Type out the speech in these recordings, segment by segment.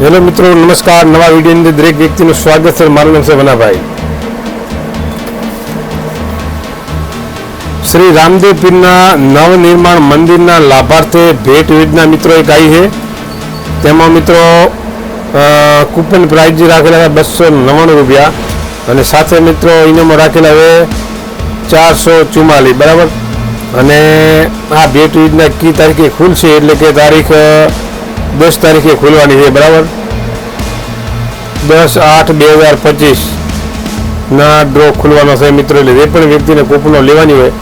Hello મિત્રો, નમસ્કાર. નવા વિડીયોની અંદર દરેક વ્યક્તિનું સ્વાગત છે. મારું નામ છે વનાભાઈ. શ્રી રામદેવ પીરના નવનિર્માણ મંદિરના લાભાર્થે ભેટ યોજના મિત્રો એક આવી છે. તેમાં મિત્રો કુપન પ્રાઇઝ રાખેલા છે બસો નવ્વાણું રૂપિયા અને સાથે મિત્રો ઇનામો રાખેલા હવે ચારસો ચુમ્માલીસ. બરાબર? અને આ ભેટ યોજના કી તારીખે ખુલશે એટલે કે તારીખ દસ તારીખે ખુલવાની છે, બરાબર? દસ આઠ બે હજાર પચીસના ડ્રો ખુલવાનો છે મિત્રો એટલે જે પણ વ્યક્તિને કૂપનો લેવાની હોય,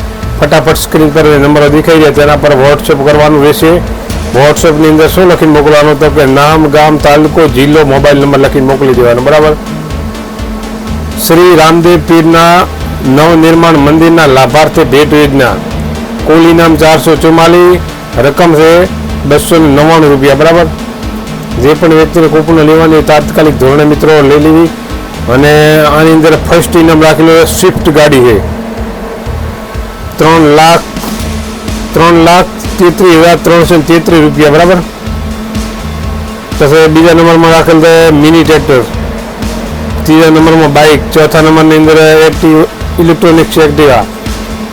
ફટાફટ સ્ક્રીન પર નંબરો દેખાઈ જાય, તેના પર વોટ્સઅપ કરવાનું રહેશે. વોટ્સએપની અંદર શું લખીને મોકલવાનું? તો કે નામ, ગામ, તાલુકો, જિલ્લો, મોબાઈલ નંબર લખીને મોકલી દેવાનો, બરાબર? શ્રી રામદેવ પીરના નવનિર્માણ મંદિરના લાભાર્થે ભેટ યોજના. કુલ ઇનામ ચારસો ચુમ્માલીસ રકમ છે બસો ને નવ્વાણું રૂપિયા, બરાબર? જે પણ વ્યક્તિને કૂપનો લેવાની તાત્કાલિક ધોરણે મિત્રો લઈ લેવી. અને આની અંદર ફર્સ્ટ ઇનામ રાખેલું છે સ્વિફ્ટ ગાડી છે. ત્રણ લાખ ત્રણ લાખ તેત્રીસ હજાર ત્રણસો ને તેત્રીસ રૂપિયા, બરાબર? પછી બીજા નંબરમાં રાખેલ છે મિની ટ્રેક્ટર. ત્રીજા નંબરમાં બાઇક ચોથા નંબરની અંદર એક્ટિવ ઇલેક્ટ્રોનિક્સ એક્ટિવા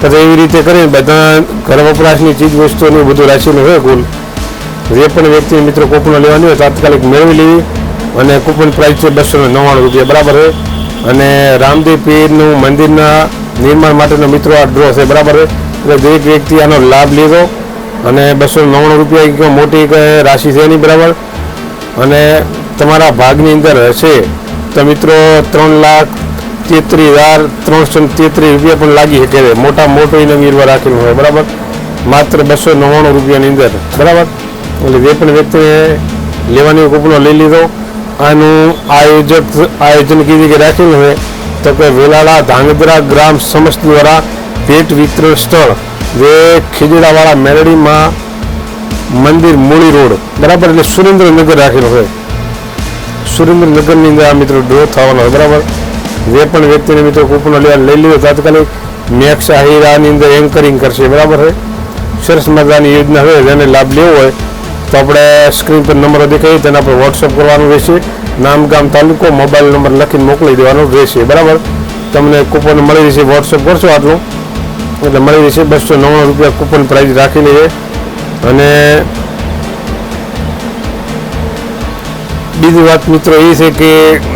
પછી એવી રીતે કરીને બધા ઘર વપરાશની ચીજ વસ્તુઓનું બધું રાખેલું હોય કુલ. જે પણ વ્યક્તિ મિત્રો કૂપનો લેવાની હોય, તાત્કાલિક મેળવી લેવી અને કૂપન પ્રાઇસ છે બસો નવ્વાણું રૂપિયા, બરાબર છે? અને રામદેવ પીરનું મંદિરના નિર્માણ માટેનો મિત્રો આ ડ્રો છે, બરાબર છે? એટલે દરેક વ્યક્તિ આનો લાભ લીધો અને બસો નવ્વાણું રૂપિયા મોટી રાશિ છે નહીં બરાબર? અને તમારા ભાગની અંદર હશે તો મિત્રો ત્રણ લાખ તેત્રીસ હજાર ત્રણસો તેત્રીસ રૂપિયા પણ લાગી શકે છે. મોટા મોટો ઇનામ રાખેલું હોય, બરાબર? માત્ર બસો નવ્વાણું રૂપિયાની અંદર, બરાબર? એટલે જે પણ વ્યક્તિએ લેવાની કૂપનો લઈ લીધો, આનું આયોજક આયોજન કીધી કે રાખેલું હવે તો કે વેલાળા ધાંગધ્રા ગ્રામ સમસ્ત દ્વારા ભેટ વિતરણ સ્થળ જે ખીજડાવાળા મેરડીમાં મંદિર મૂળી રોડ, બરાબર એટલે સુરેન્દ્રનગર રાખેલું હોય. સુરેન્દ્રનગરની અંદર આ મિત્રો ડ્રો થવાનો હોય, બરાબર? જે પણ વ્યક્તિને મિત્રો કૂપનો લેવા લઈ લીધો, તાત્કાલિક મેક્સ આહિરાની અંદર એન્કરિંગ કરશે, બરાબર છે? સરસ મજાની યોજના હોય, જેને લાભ લેવો હોય તો આપણે સ્ક્રીન પર નંબરો દેખાય, તેના પર વોટ્સઅપ કરવાનું રહેશે. નામ ગામ તાલુકો મોબાઈલ નંબર લખીને મોકલી દેવાનો રહેશે. બરાબર? તમને કૂપન મળી રહેશે વોટ્સઅપ કરશો આટલું. એટલે મળી રહેશે બસો નવ્વાણું રૂપિયા કૂપન પ્રાઇઝ રાખેલી છે. અને બીજી વાત મિત્રો એ છે કે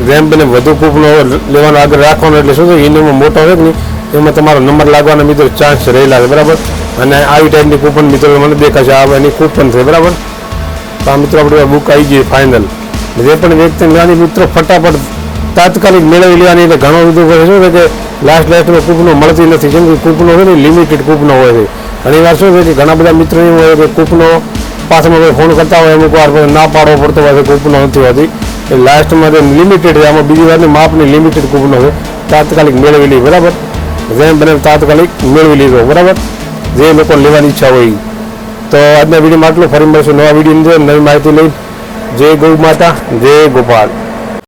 જેમ બને વધુ કૂપનો લેવાનો આગળ રાખવાનો, એટલે શું છે ઇનામમાં મોટો હોય ને એમાં તમારો નંબર લાગવાના મિત્રો ચાન્સ રહેલા છે, બરાબર? અને આવી ટાઈપની કૂપન મિત્રો મને દેખાશે, આ એની કૂપન છે, બરાબર? તો આ મિત્રો આપણી બુક આવી ગઈ ફાઇનલ જે પણ વ્યક્તિ લેવાની મિત્રો ફટાફટ તાત્કાલિક મેળવી લેવાની એટલે ઘણો બધું શું છે કે લાસ્ટ લાસ્ટમાં કૂપનો મળતી નથી. કેમ કે કૂપનો હોય ને લિમિટેડ કૂપનો હોય છે. ઘણી વાર શું છે કે ઘણા બધા મિત્રો એવું હોય કે કૂપનો પાછળમાં કોઈ ફોન કરતા હોય, અમુક વાર ના પાડવો પડતો હોય કૂપનો નથી હોતી. એ લાસ્ટમાં જે લિમિટેડ છે, આમાં બીજી વારની માપની લિમિટેડ કૂપનો છે, તાત્કાલિક મેળવી લઈ બરાબર? જેમ બને તાત્કાલિક મેળવી લીધો બરાબર? જે લોકો લેવાની ઈચ્છા હોય. તો આજના વિડીયોમાં આટલું. ફરી મળશું નવા વીડિયો નવી માહિતી લઈ જય ગૌ માતા, જય ગોપાલ.